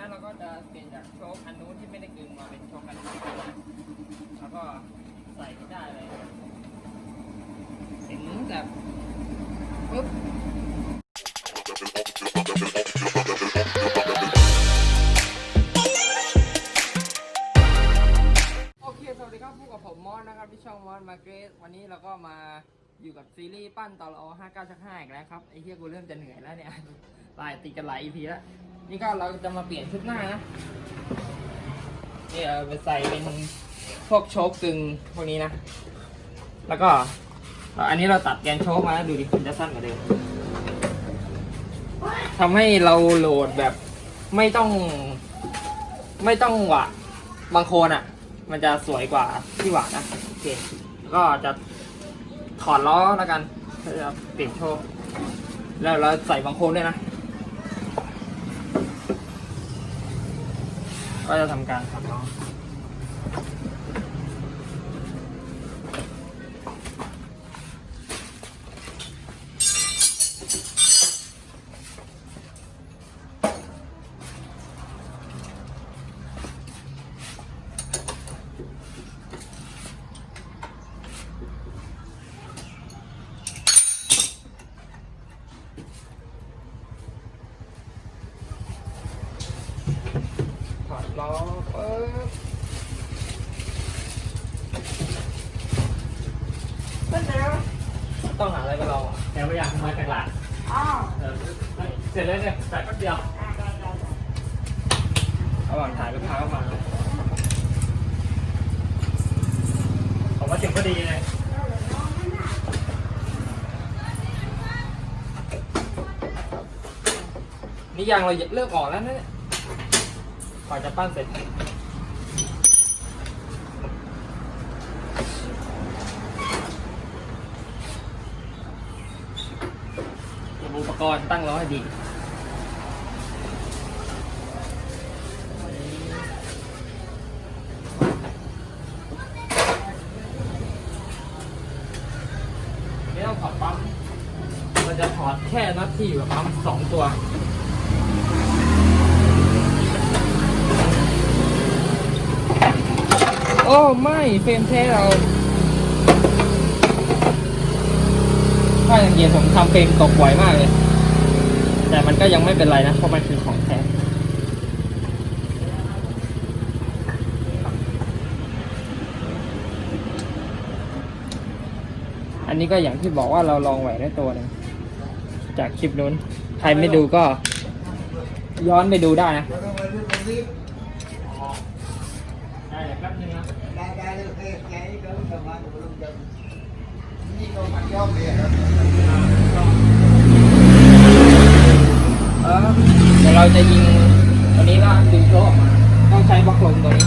นั้นเราก็จะเปลี่ยนจากโชคอันนู้นที่ไม่ได้กึงมาเป็นโชคอันนี้นะแล้วก็ใส่ไม่ได้เลยถึงแบบปุ๊บ อยู่กับซีรีส์ปั้นตอรอ59ชัก5อีกแล้วครับไอ้เหี้ยกูเริ่มจะเหนื่อยแล้วเนี่ยตายติดกันหลาย EP แล้วนี่ก็เราจะมาเปลี่ยนชุดหน้านะนี่เอาไปใส่เป็นพวกโชคกึ่งพวกนี้นะ แล้วก็ อันนี้เราตัดแกนโชคมาแล้วดูดิมันจะสั้นกว่าเดิมทำให้เราโหลดแบบไม่ต้องไม่ต้องหวะบางโคนอะ มันจะสวยกว่าที่หวานนะโอเคแล้วก็จะ ถอดล้อแล้วกันเพื่อจะเปลี่ยนโชคแล้วเราใส่บังโคนด้วยนะ ก็จะทำการถอด ล้อถอดล้อปึ๊บต้องหาอะไรไปลองอะแต่ไม่อยากมาจากหลังอ้าวเออเสร็จแล้วเนี่ยแต่ก็เดียวระหว่างถ่ายลูกค้าก็มาผมว่าเสียงก็ดีเลยนี่ยางเราเริ่มออกแล้วนะเนี่ย กว่าจะปั้นเสร็จ อุปกรณ์ตั้งล้อให้ดีไม่ต้องถอดปั๊มเราจะถอดแค่น็อตที่อยู่กับปั๊มสองตัว โอ้ไม่เฟรมเทสเรา ถ้าอย่างเดียวผมทำเฟรมตกบ่อยมากเลย แต่มันก็ยังไม่เป็นไรนะ เพราะมันคือของแท้อันนี้ก็อย่างที่บอกว่าเราลองไหวได้ตัวหนึงจากคลิปนู้น ใครไม่ดูก็ ย้อนไปดูได้นะได้แป๊บนึงนะ เออเดี๋ยวเราจะยิงตัวนี้ว่าดึงโลออกต้องใช้บล็อกลมตัวนี้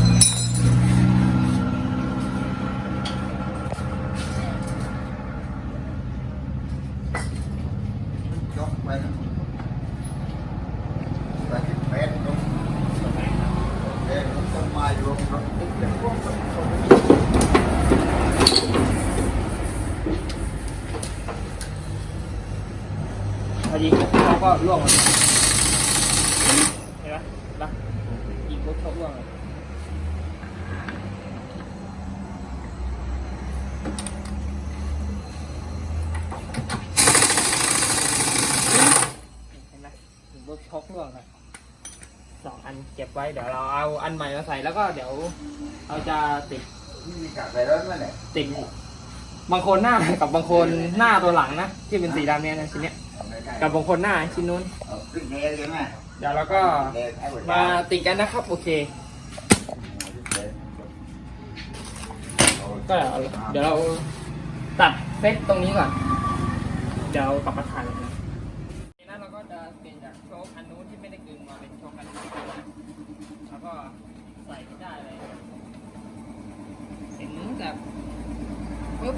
พอยิงเขาก็ ล่วงเลยเห็นไหมนปะยิงปุ๊บเขาล่วงเลยเห็นไหมยิงปุ๊บชกล่วงเลยสองอันเก็บไว้เดี๋ยวเราเอาอันใหม่มาใส่แล้วก็เดี๋ยวเราจะติดติดบางคนหน้ากับบางคนหน้าตัวหลังนะที่เป็นสีดำเนี่ยนะชิ้นเนี้ย กับบางคนหน้าชิ้นนู้นเดี๋ยวเราก็มาติดกันนะครับโอเค ก็เดี๋ยวเราตัดเฟซตตรงนี้ก่อน เดี๋ยวกลับมาถ่ายเลยนะทีนั้นเราก็จะเปลี่ยนจากโชคอันนู้นที่ไม่ได้กึงมาเป็นโชคอันนี้นะแล้วก็ใส่ไม่ได้เลยเห็นแบบปุ๊บ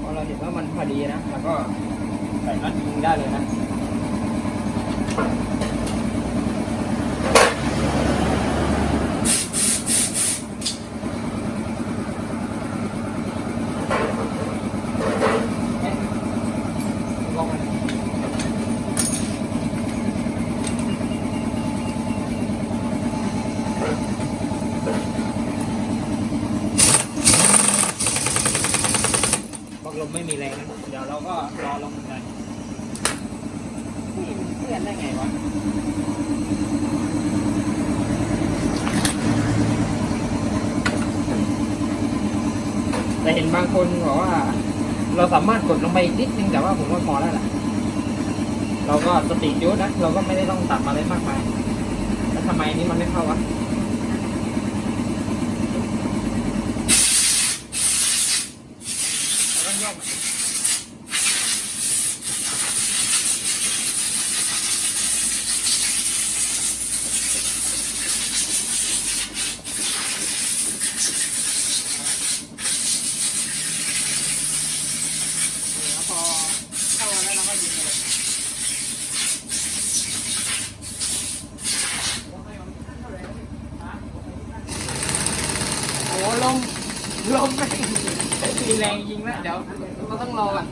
พอเราเห็นว่ามันพอดีนะ แล้วก็ แต่น็อตยิงได้เลยนะ ลองมัน ไม่มีแรงนะเดี๋ยวเราก็รอลงกันนี่มันเพื่อนได้ไงวะ แต่เห็นบางคนบอกว่า เราสามารถกดลงไปอีกนิดนึงแต่ว่าผมว่าพอแล้วแหละเราก็สติเยอะนะเราก็ไม่ได้ต้องตัดมาเลยมากมายแล้วทำไมนนี้มันไม่เข้าวะเราต้องโยกมันแล้วพอเข้ามาแล้วเราก็ยิงไปเลยโอ้ลมลมไม่มีแรงยิงแล้ว เดี๋ยวเราต้องรอก่อน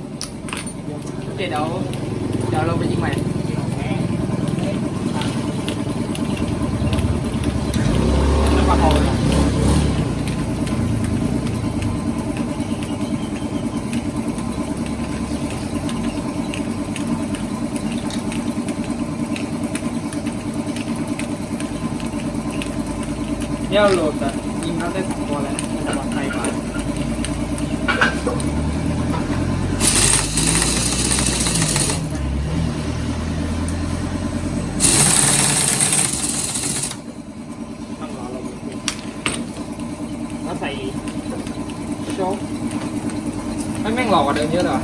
โอเคเดี๋ยวเดี๋ยวเราไปยิงใหม่แล้วมาเอาเลยเดี๋ยวโหลดอะยิงแล้วได้สองตัวเลยนะมันจะปลอดภัยกว่าต้องรอเราดู แล้วใส่โชคไม่แม่งหลอกกว่าเดิมเยอะเลยว่ะ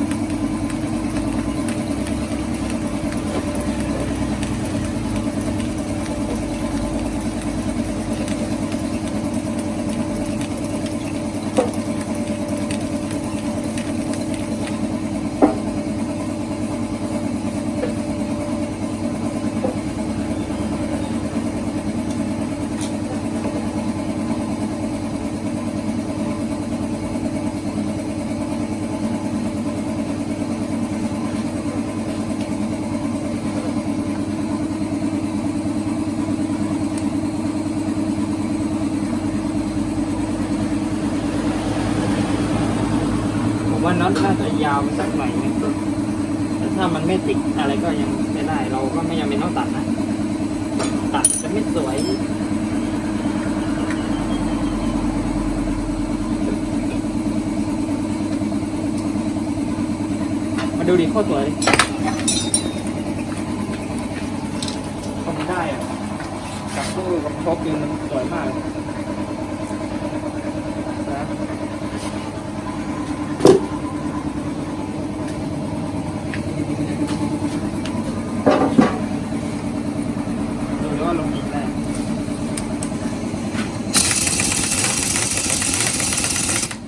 ผ มว่าน็อตน่าจะยาวไปสักหน่อยนึงแต่ถ้ามันไม่ติดอะไรก็ยังไม่ได้ เราก็ไม่ยังเป็นต้องตัดนะ ตัดจะไม่สวยมาดูดิโคตรสวยเลยทำได้อะกับตู้กับครบนี่มันสวยมากเลยนะ ดูว่าลงอีกแล้ว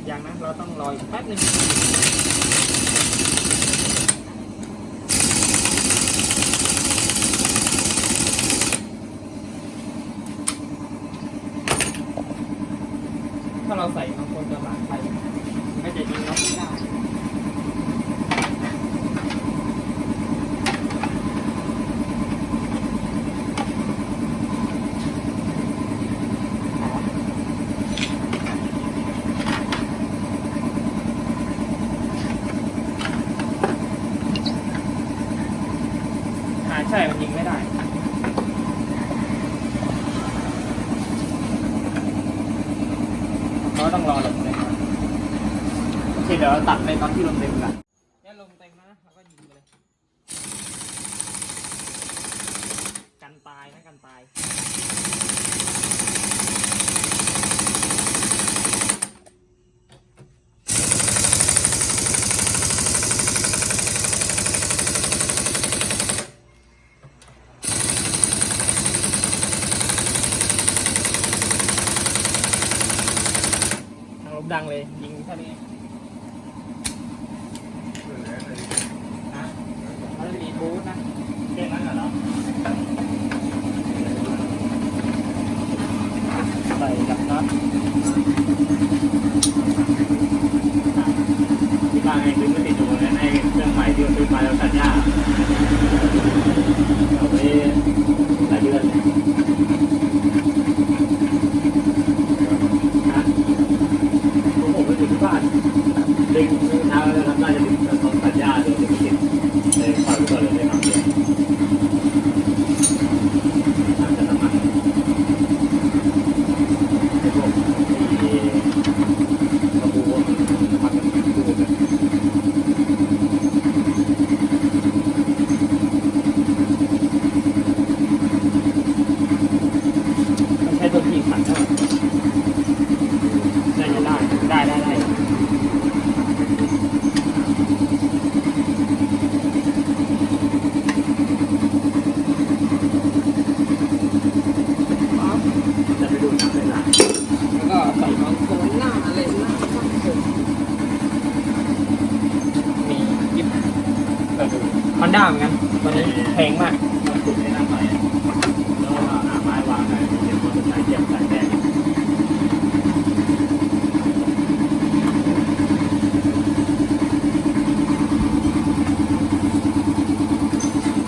ยังนะ เราต้องรออีกแป๊บหนึงถ้าเราใส่บางคนจะหลากไปไม่จะยิงน็อตไม่ได้ อ่าใช่ มันยิงไม่ได้ เราต้องรอลมเต็มก่อนโอเคเดี๋ยวเราตัดในต อนที่ลมเต็มกันเนี่ยลมเต็มนะแล้วก็ยิงไปเลย กันตายนะกันตาย ทางลมดังเลย ยิงแค่นี้นะแล้วมีบูธนะ แค่นั้นเหรอ ใส่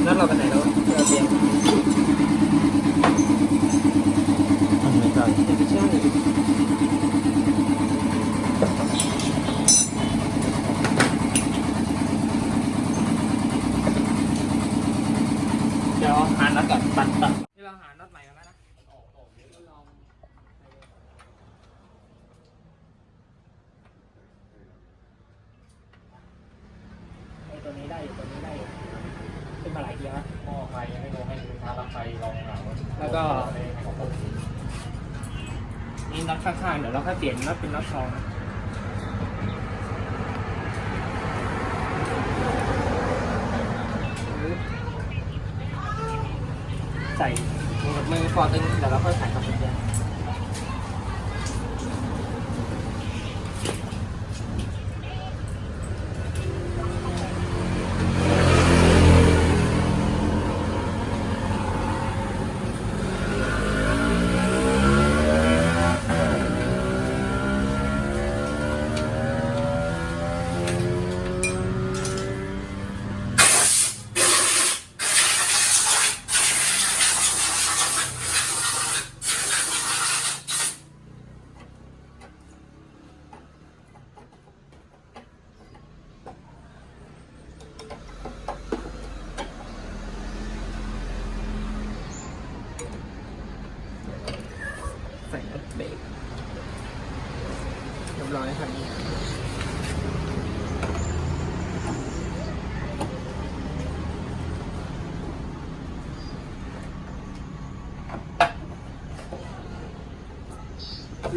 นัดเราไปไหนเราเบียงอันนี้ได้ไม่ใช่เดี๋ยวหานัดก่อตัดตัดที่เราหานัดใหม่แล้วนะตัวนี้ได้อยู่ตัวนี้ได้อยู่ึ้นมาหลายทีแล้วหม้อไฟยังไม่ลงให้ลูกค้ารับไฟลองเหาแล้วก็นี่น็อตข้างๆเดี๋ยวเราค่อยเปลี่ยนน็อตเป็นน็อตซองนะใส่มือฟอร์ตึงเดี๋ยวเราค่อยใส่กับ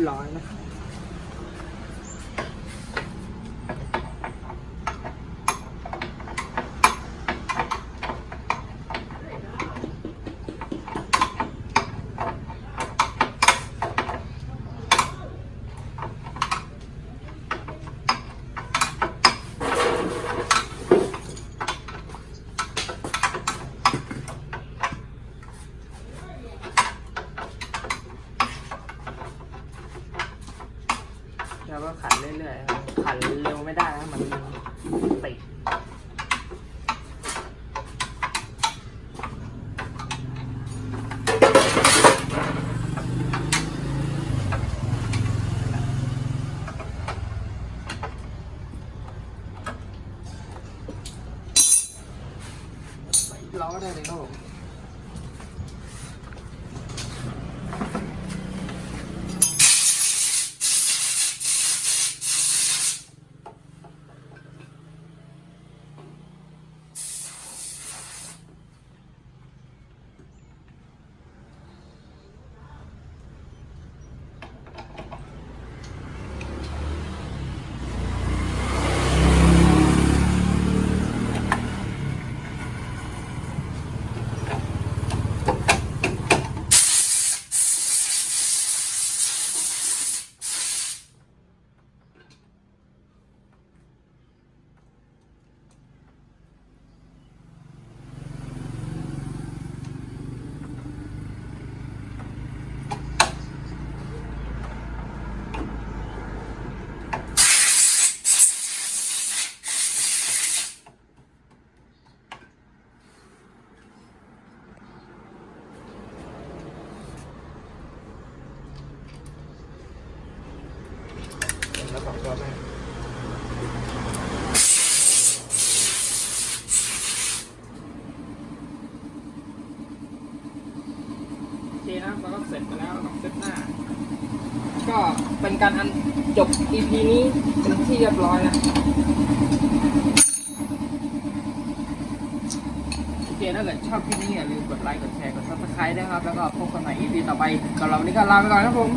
ร้อยนะครั แล้วสองตัวแม่โอเคนะครับเราก็เสร็จไปแล้วกับเซตหน้า ก็เป็นการอันจบ EP นี้เป็นที่เรียบร้อยนะโอเคถ้าเกิดชอบคลิปนี้อย่าลืมกดไลค์ กดแชร์ กด subscribe ด้ครับ แล้วก็พบกันใหม่ EP ต่อไปสำหรับวันนี้ก็ลาไปก่อนครับผม